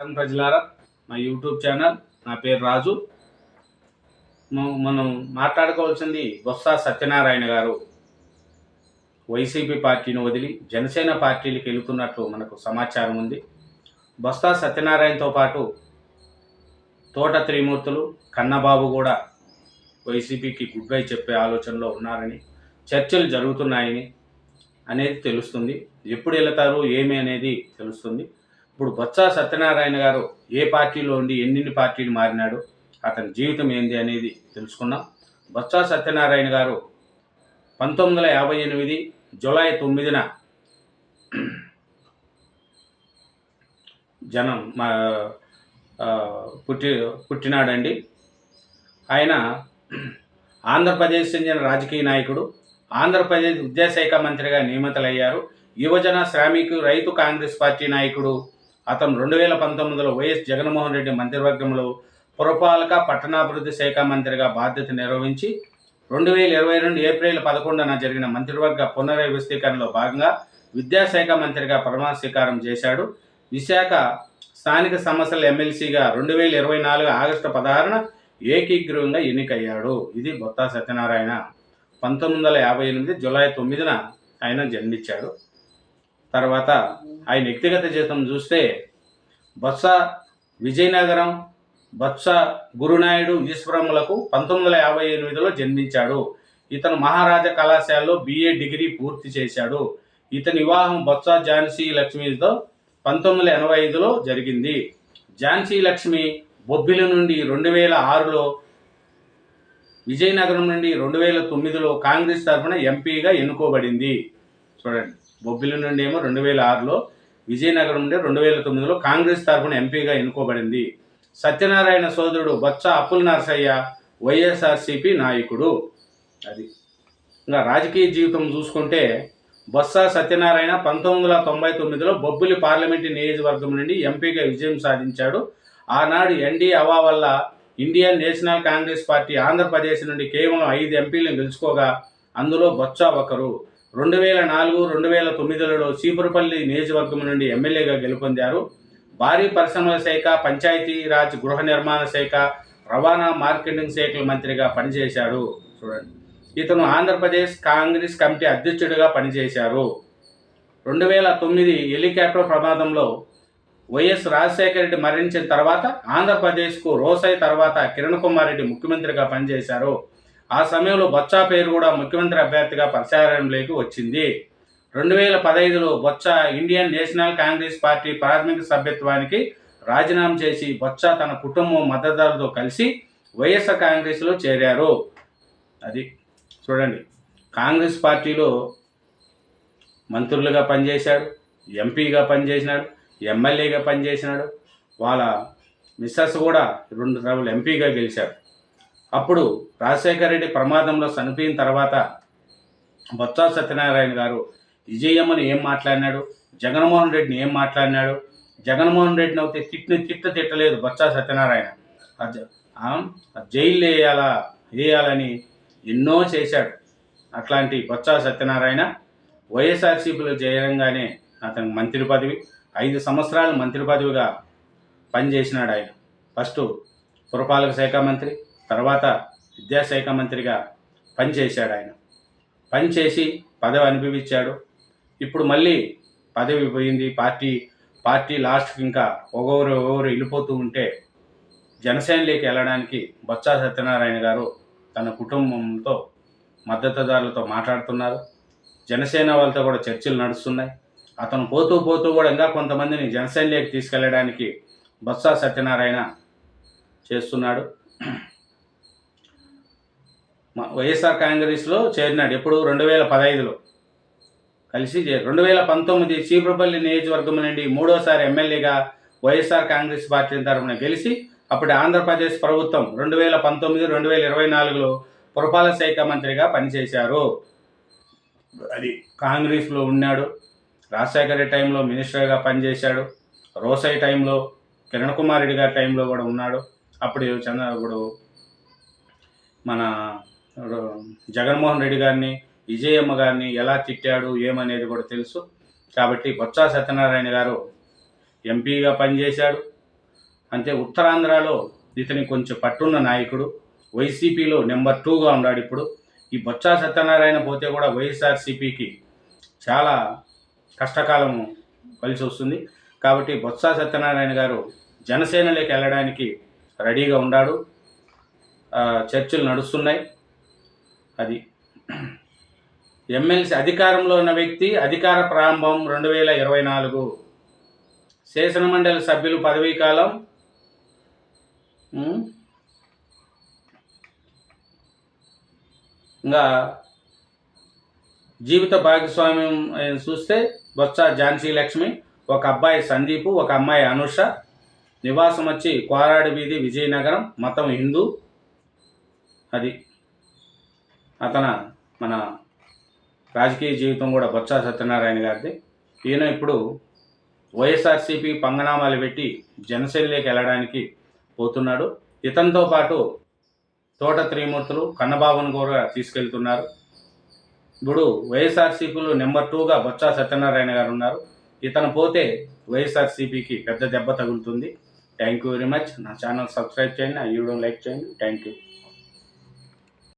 నమస్కారం ప్రజలారా. మా యూట్యూబ్ ఛానల్ నా పేరు రాజు. మనం మాట్లాడుకోవాల్సింది బొత్స సత్యనారాయణ గారు. వైసీపీ పార్టీని వదిలి జనసేన పార్టీలకు వెళుతున్నట్లు మనకు సమాచారం ఉంది. బొత్స సత్యనారాయణతో పాటు తోట త్రిమూర్తులు కన్నబాబు కూడా వైసీపీకి గుడ్ బై చెప్పే ఆలోచనలో ఉన్నారని చర్చలు జరుగుతున్నాయని అనేది తెలుస్తుంది. ఎప్పుడు వెళతారు ఏమి అనేది తెలుస్తుంది. ఇప్పుడు బొత్స సత్యనారాయణ గారు ఏ పార్టీలో ఉండి ఎన్నిన్ని పార్టీలు మారినాడు అతని జీవితం ఏంది అనేది తెలుసుకున్నాం బొత్స సత్యనారాయణ గారు పంతొమ్మిది వందల యాభై ఎనిమిది జూలై తొమ్మిదిన జనం మా పుట్టి పుట్టినాడండి. ఆయన ఆంధ్రప్రదేశ్ చెందిన రాజకీయ నాయకుడు ఆంధ్రప్రదేశ్ విద్యాశాఖ మంత్రిగా నియమితులయ్యారు. యువజన శ్రామికు రైతు కాంగ్రెస్ పార్టీ నాయకుడు అతను రెండు వేల పంతొమ్మిదిలో వైఎస్ జగన్మోహన్ రెడ్డి మంత్రివర్గంలో పురపాలక పట్టణాభివృద్ధి శాఖ మంత్రిగా బాధ్యత నిర్వహించి రెండు వేల ఇరవై రెండు ఏప్రిల్ పదకొండున జరిగిన మంత్రివర్గ పునర్వ్యవస్థీకరణలో భాగంగా విద్యాశాఖ మంత్రిగా ప్రమాణ స్వీకారం చేశాడు. విశాఖ స్థానిక సమస్యల ఎమ్మెల్సీగా రెండు వేల ఇరవై నాలుగు ఆగస్టు పదహారున ఏకీగ్రీవంగా ఎన్నికయ్యాడు. ఇది బొత్తా సత్యనారాయణ. పంతొమ్మిది వందల యాభై ఎనిమిది జూలై తొమ్మిదిన ఆయన జన్మించాడు. తర్వాత ఆయన వ్యక్తిగత జీవితం చూస్తే బొత్స విజయనగరం బొత్స గురునాయుడు ఈశ్వరములకు పంతొమ్మిది వందల యాభై ఎనిమిదిలో జన్మించాడు. ఇతను మహారాజా కళాశాలలో బిఏ డిగ్రీ పూర్తి చేశాడు. ఇతని వివాహం బొత్స ఝాన్సీ లక్ష్మితో పంతొమ్మిది వందల ఎనభై ఐదులో జరిగింది. ఝాన్సీ లక్ష్మి బొబ్బిలి నుండి రెండు వేల ఆరులో విజయనగరం నుండి రెండు వేల తొమ్మిదిలో కాంగ్రెస్ తరఫున ఎంపీగా ఎన్నుకోబడింది. చూడండి. బొబ్బిలి నుండి ఏమో రెండు వేల ఆరులో విజయనగరం నుండి రెండు వేల తొమ్మిదిలో కాంగ్రెస్ తరఫున ఎంపీగా ఎన్నుకోబడింది. సత్యనారాయణ సోదరుడు బొత్స అప్పుల నరసయ్య వైఎస్ఆర్సిపి నాయకుడు. అది. ఇంకా రాజకీయ జీవితం చూసుకుంటే బొత్స సత్యనారాయణ పంతొమ్మిది వందల తొంభై తొమ్మిదిలో బొబ్బిలి పార్లమెంటు నియోజకవర్గం నుండి ఎంపీగా విజయం సాధించాడు. ఆనాడు ఎన్డీ అవా వల్ల Indian National Congress party Andhra Pradesh నుండి కేవలం ఐదు ఎంపీలను గెలుచుకోగా అందులో బొత్స ఒకరు. రెండు వేల నాలుగు రెండు వేల తొమ్మిదిలలో చీపురపల్లి నియోజకవర్గం నుండి ఎమ్మెల్యేగా గెలుపొందారు. భారీ పరిశ్రమల శాఖ పంచాయతీరాజ్ గృహ నిర్మాణ శాఖ రవాణా మార్కెటింగ్ శాఖల మంత్రిగా పనిచేశాడు చూడండి. ఇతను ఆంధ్రప్రదేశ్ కాంగ్రెస్ కమిటీ అధ్యక్షుడిగా పనిచేశారు. రెండు వేల తొమ్మిది హెలికాప్టర్ ప్రమాదంలో వైఎస్ రాజశేఖర రెడ్డి మరణించిన తర్వాత ఆంధ్రప్రదేశ్కు రోసై తర్వాత కిరణ్ కుమార్ రెడ్డి ముఖ్యమంత్రిగా పనిచేశారు. ఆ సమయంలో బొత్స పేరు కూడా ముఖ్యమంత్రి అభ్యర్థిగా ప్రచారంలోకి వచ్చింది. రెండు వేల పదహైదులో Botsa Indian National Congress party ప్రాథమిక సభ్యత్వానికి రాజీనామా చేసి బొత్స తన కుటుంబం మద్దతుదారులతో కలిసి వైఎస్ఆర్ కాంగ్రెస్లో చేరారు. అది చూడండి. కాంగ్రెస్ పార్టీలో మంత్రులుగా పనిచేశాడు ఎంపీగా పనిచేసినాడు ఎమ్మెల్యేగా పనిచేసినాడు. వాళ్ళ మిస్సెస్ కూడా రెండు సార్లు ఎంపీగా గెలిచారు. అప్పుడు రాజశేఖర రెడ్డి ప్రమాదంలో చనిపోయిన తర్వాత బొత్స సత్యనారాయణ గారు విజయమ్మని ఏం మాట్లాడినాడు? జగన్మోహన్ రెడ్డిని ఏం మాట్లాడినాడు? జగన్మోహన్ రెడ్డిని అయితే తిట్టిన తిట్ట తిట్టలేదు బొత్స సత్యనారాయణ. జైలు వేయాలా వేయాలని ఎన్నో చేశాడు. అట్లాంటి బొత్స సత్యనారాయణ వైఎస్ఆర్సీపీలో చేరంగానే అతను మంత్రి పదవి ఐదు సంవత్సరాలు మంత్రి పదవిగా పనిచేసినాడు ఆయన. ఫస్ట్ పురపాలక శాఖ మంత్రి తర్వాత విద్యాశాఖ మంత్రిగా పనిచేశాడు ఆయన. పనిచేసి పదవి అనుభవించాడు. ఇప్పుడు మళ్ళీ పదవి పోయింది. పార్టీ పార్టీ లాస్ట్కి ఇంకా ఒగోరు ఒక్కొక్కరు వెళ్ళిపోతూ ఉంటే జనసేనలోకి వెళ్ళడానికి బొత్స సత్యనారాయణ గారు తన కుటుంబంతో మద్దతుదారులతో మాట్లాడుతున్నారు. జనసేన వాళ్ళతో కూడా చర్చలు నడుస్తున్నాయి. అతను పోతూ పోతూ కూడా ఇంకా కొంతమందిని జనసేనలోకి తీసుకెళ్ళడానికి బొత్స సత్యనారాయణ చేస్తున్నాడు. వైఎస్ఆర్ కాంగ్రెస్లో చేరినాడు ఎప్పుడు? రెండు వేల పదహైదులో. కలిసి రెండు వేల పంతొమ్మిది చీపురపల్లి నియోజకవర్గం నుండి మూడోసారి ఎమ్మెల్యేగా వైఎస్ఆర్ కాంగ్రెస్ పార్టీ తరఫున గెలిచి అప్పటి ఆంధ్రప్రదేశ్ ప్రభుత్వం రెండు వేల పంతొమ్మిది రెండు వేల ఇరవై నాలుగులో పురపాలక శాఖ మంత్రిగా పనిచేశారు. అది కాంగ్రెస్లో ఉన్నాడు రాజశేఖర రెడ్డి టైంలో మినిస్టర్గా పనిచేశాడు రోసై టైంలో కిరణ్ కుమార్ రెడ్డి గారి టైంలో కూడా ఉన్నాడు. అప్పుడు చంద్ర ఇప్పుడు మన జగన్మోహన్ రెడ్డి గారిని విజయమ్మ గారిని ఎలా తిట్టాడు ఏమనేది కూడా తెలుసు. కాబట్టి బొత్స సత్యనారాయణ గారు ఎంపీగా పనిచేశాడు. అంతే ఉత్తరాంధ్రలో ఇతని కొంచెం పట్టున్న నాయకుడు వైసీపీలో నెంబర్ టూగా ఉన్నాడు ఇప్పుడు. ఈ బొత్స సత్యనారాయణ పోతే కూడా వైఎస్ఆర్సీపీకి చాలా కష్టకాలం కలిసి వస్తుంది. కాబట్టి బొత్స సత్యనారాయణ గారు జనసేనలోకి వెళ్ళడానికి రెడీగా ఉన్నాడు. చర్చలు నడుస్తున్నాయి. అది. ఎమ్మెల్సీ అధికారంలో ఉన్న వ్యక్తి అధికార ప్రారంభం రెండు వేల ఇరవై నాలుగు. శాసనమండలి సభ్యులు పదవీ కాలం. ఇంకా జీవిత భాగస్వామ్యం చూస్తే బొత్స ఝాన్సీ లక్ష్మి ఒక అబ్బాయి సందీపు ఒక అమ్మాయి అనుష. నివాసం వచ్చి కోరాడు వీధి విజయనగరం మతం హిందూ. అది. అతన మన రాజకీయ జీవితం కూడా బొత్స సత్యనారాయణ గారిది. ఈయన ఇప్పుడు వైఎస్ఆర్సీపీ పంగనామాలు పెట్టి జనసేనలోకి వెళ్ళడానికి పోతున్నాడు. ఇతనితో పాటు తోట త్రిమూర్తులు కన్నబాబును కూడా తీసుకెళ్తున్నారు. ఇప్పుడు వైఎస్ఆర్సీపీలో నెంబర్ టూగా బొత్స సత్యనారాయణ గారు ఉన్నారు. ఇతను పోతే వైఎస్ఆర్సీపీకి పెద్ద దెబ్బ తగులుతుంది. Thank you very much. నా ఛానల్ సబ్స్క్రైబ్ చేయండి నా వీడియో లైక్ చేయండి. Thank you.